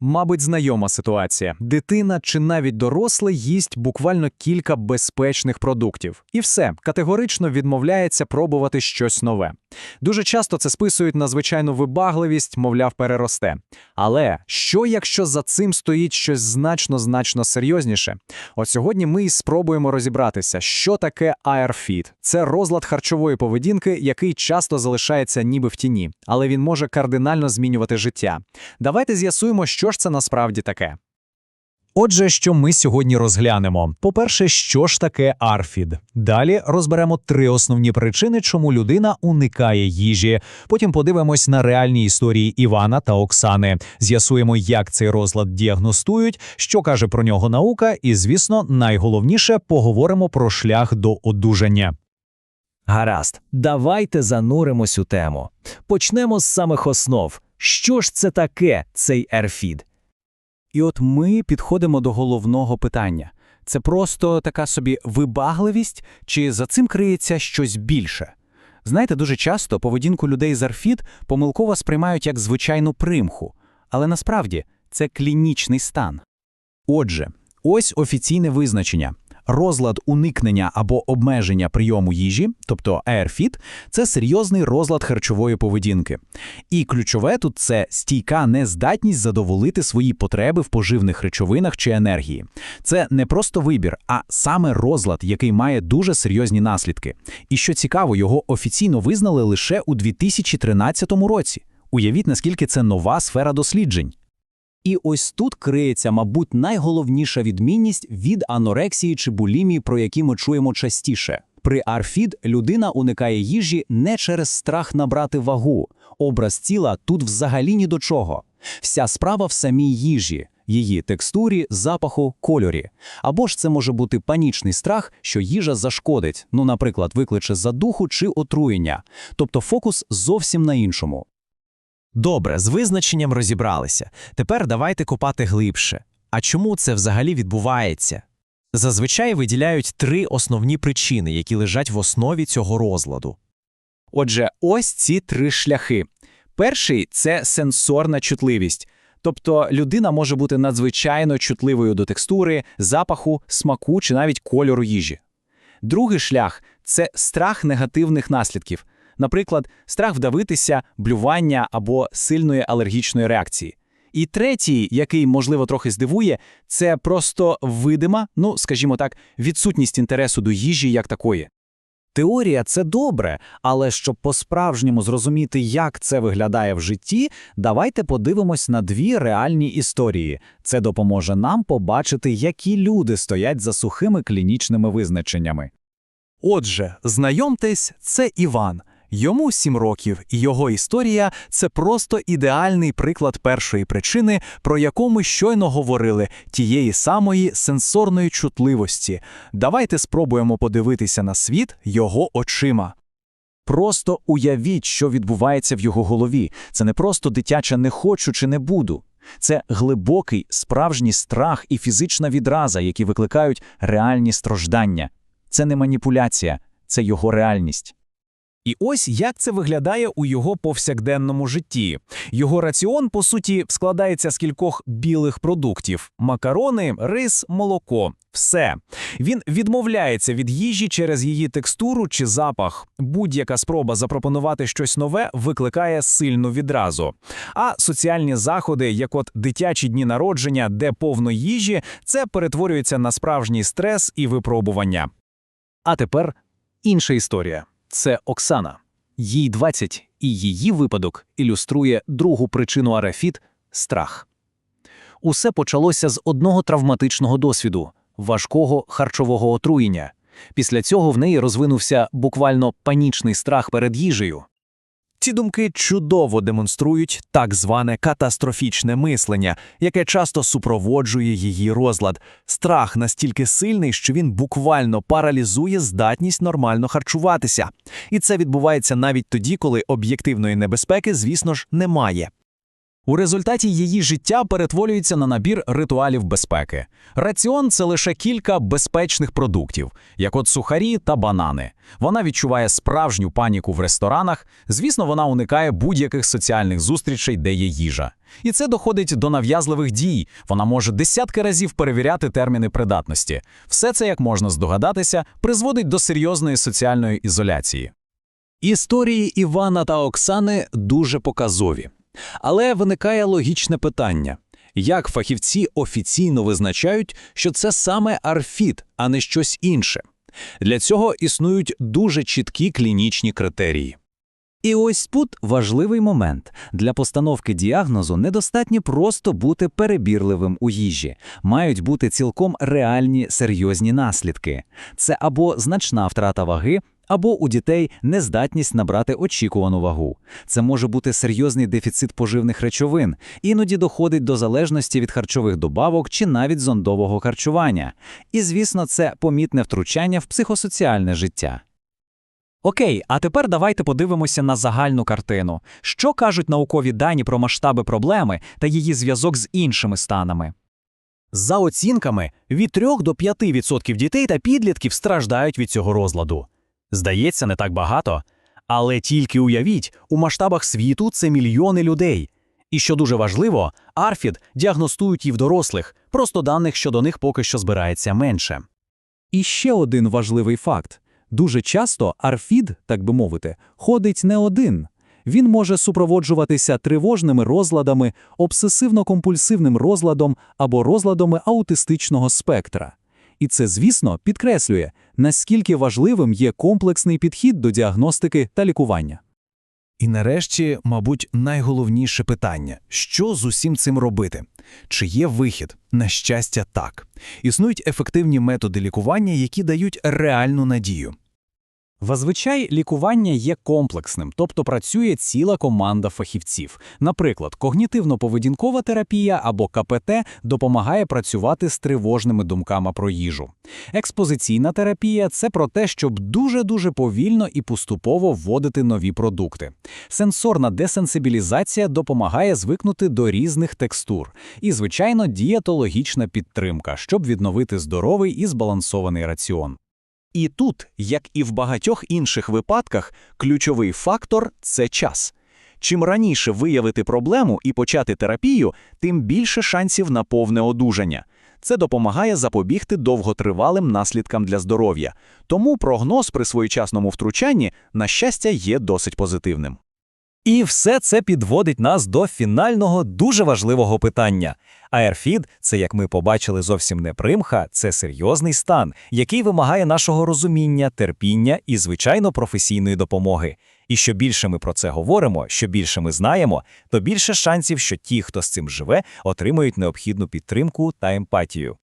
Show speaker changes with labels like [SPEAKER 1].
[SPEAKER 1] Мабуть, знайома ситуація. Дитина чи навіть дорослий їсть буквально кілька безпечних продуктів. І все, категорично відмовляється пробувати щось нове. Дуже часто це списують на звичайну вибагливість, мовляв, переросте. Але що, якщо за цим стоїть щось значно-значно серйозніше? От сьогодні ми і спробуємо розібратися, що таке AirFit. Це розлад харчової поведінки, який часто залишається ніби в тіні, але він може кардинально змінювати життя. Давайте з'ясуємо, що ж це насправді таке. Отже, що ми сьогодні розглянемо. По-перше, що ж таке арфід. Далі розберемо три основні причини, чому людина уникає їжі. Потім подивимось на реальні історії Івана та Оксани. З'ясуємо, як цей розлад діагностують, що каже про нього наука, і, звісно, найголовніше поговоримо про шлях до одужання.
[SPEAKER 2] Гаразд, давайте зануримось у тему. Почнемо з самих основ. Що ж це таке цей ерфід?
[SPEAKER 3] І от ми підходимо до головного питання. Це просто така собі вибагливість, чи за цим криється щось більше? Знаєте, дуже часто поведінку людей з арфід помилково сприймають як звичайну примху, але насправді це клінічний стан.
[SPEAKER 1] Отже, ось офіційне визначення. Розлад уникнення або обмеження прийому їжі, тобто AirFit, це серйозний розлад харчової поведінки. І ключове тут це стійка нездатність задоволити свої потреби в поживних речовинах чи енергії. Це не просто вибір, а саме розлад, який має дуже серйозні наслідки. І що цікаво, його офіційно визнали лише у 2013 році. Уявіть, наскільки це нова сфера досліджень.
[SPEAKER 3] І ось тут криється, мабуть, найголовніша відмінність від анорексії чи булімії, про які ми чуємо частіше. При арфід людина уникає їжі не через страх набрати вагу. Образ тіла тут взагалі ні до чого. Вся справа в самій їжі, її текстурі, запаху, кольорі. Або ж це може бути панічний страх, що їжа зашкодить, ну, наприклад, викличе задуху чи отруєння. Тобто фокус зовсім на іншому.
[SPEAKER 2] Добре, з визначенням розібралися. Тепер давайте копати глибше. А чому це взагалі відбувається? Зазвичай виділяють три основні причини, які лежать в основі цього розладу.
[SPEAKER 1] Отже, ось ці три шляхи. Перший це сенсорна чутливість. Тобто людина може бути надзвичайно чутливою до текстури, запаху, смаку чи навіть кольору їжі. Другий шлях це страх негативних наслідків, наприклад, страх вдавитися, блювання або сильної алергічної реакції. І третій, який, можливо, трохи здивує, це просто видима, ну, скажімо так, відсутність інтересу до їжі як такої.
[SPEAKER 4] Теорія це добре, але щоб по-справжньому зрозуміти, як це виглядає в житті, давайте подивимось на дві реальні історії. Це допоможе нам побачити, які люди стоять за сухими клінічними визначеннями.
[SPEAKER 3] Отже, знайомтесь, це Іван. Йому сім років, і його історія це просто ідеальний приклад першої причини, про яку ми щойно говорили, тієї самої сенсорної чутливості. Давайте спробуємо подивитися на світ його очима.
[SPEAKER 4] Просто уявіть, що відбувається в його голові. Це не просто дитяча не хочу чи не буду. Це глибокий, справжній страх і фізична відраза, які викликають реальні страждання. Це не маніпуляція, це його реальність.
[SPEAKER 2] І ось як це виглядає у його повсякденному житті. Його раціон, по суті, складається з кількох білих продуктів: макарони, рис, молоко. Все. Він відмовляється від їжі через її текстуру чи запах. Будь-яка спроба запропонувати щось нове викликає сильну відразу. А соціальні заходи, як от дитячі дні народження, де повно їжі, це перетворюється на справжній стрес і випробування.
[SPEAKER 1] А тепер інша історія. Це Оксана. Їй 20, і її випадок ілюструє другу причину арафіт – страх. Усе почалося з одного травматичного досвіду – важкого харчового отруєння. Після цього в неї розвинувся буквально панічний страх перед їжею.
[SPEAKER 2] Ці думки чудово демонструють так зване катастрофічне мислення, яке часто супроводжує її розлад. Страх настільки сильний, що він буквально паралізує здатність нормально харчуватися. І це відбувається навіть тоді, коли об'єктивної небезпеки, звісно ж, немає. У результаті її життя перетворюється на набір ритуалів безпеки. Раціон це лише кілька безпечних продуктів, як от сухарі та банани. Вона відчуває справжню паніку в ресторанах. Звісно, вона уникає будь-яких соціальних зустрічей, де є їжа. І це доходить до нав'язливих дій. Вона може десятки разів перевіряти терміни придатності. Все це, як можна здогадатися, призводить до серйозної соціальної ізоляції.
[SPEAKER 3] Історії Івана та Оксани дуже показові. Але виникає логічне питання: як фахівці офіційно визначають, що це саме арфід, а не щось інше? Для цього існують дуже чіткі клінічні критерії. І ось тут важливий момент. Для постановки діагнозу недостатньо просто бути перебірливим у їжі. Мають бути цілком реальні серйозні наслідки. Це або значна втрата ваги, або у дітей нездатність набрати очікувану вагу. Це може бути серйозний дефіцит поживних речовин, іноді доходить до залежності від харчових добавок чи навіть зондового харчування. І, звісно, це помітне втручання в психосоціальне життя.
[SPEAKER 2] Окей, а тепер давайте подивимося на загальну картину. Що кажуть наукові дані про масштаби проблеми та її зв'язок з іншими станами? За оцінками, від 3 до 5% дітей та підлітків страждають від цього розладу. Здається, не так багато. Але тільки уявіть, у масштабах світу це мільйони людей. І що дуже важливо, АРФІД діагностують і в дорослих, просто даних щодо них поки що збирається менше.
[SPEAKER 3] І ще один важливий факт. Дуже часто арфід, так би мовити, ходить не один. Він може супроводжуватися тривожними розладами, обсесивно-компульсивним розладом або розладами аутистичного спектра. І це, звісно, підкреслює, наскільки важливим є комплексний підхід до діагностики та лікування.
[SPEAKER 2] І нарешті, мабуть, найголовніше питання: що з усім цим робити? Чи є вихід? На щастя, так. Існують ефективні методи лікування, які дають реальну надію. Зазвичай лікування є комплексним, тобто працює ціла команда фахівців. Наприклад, когнітивно-поведінкова терапія або КПТ допомагає працювати з тривожними думками про їжу. Експозиційна терапія це про те, щоб дуже-дуже повільно і поступово вводити нові продукти. Сенсорна десенсибілізація допомагає звикнути до різних текстур. І, звичайно, дієтологічна підтримка, щоб відновити здоровий і збалансований раціон. І тут, як і в багатьох інших випадках, ключовий фактор це час. Чим раніше виявити проблему і почати терапію, тим більше шансів на повне одужання. Це допомагає запобігти довготривалим наслідкам для здоров'я. Тому прогноз при своєчасному втручанні, на щастя, є досить позитивним. І все це підводить нас до фінального дуже важливого питання. АЕРФІД – це, як ми побачили, зовсім не примха, це серйозний стан, який вимагає нашого розуміння, терпіння і, звичайно, професійної допомоги. І що більше ми про це говоримо, що більше ми знаємо, то більше шансів, що ті, хто з цим живе, отримують необхідну підтримку та емпатію.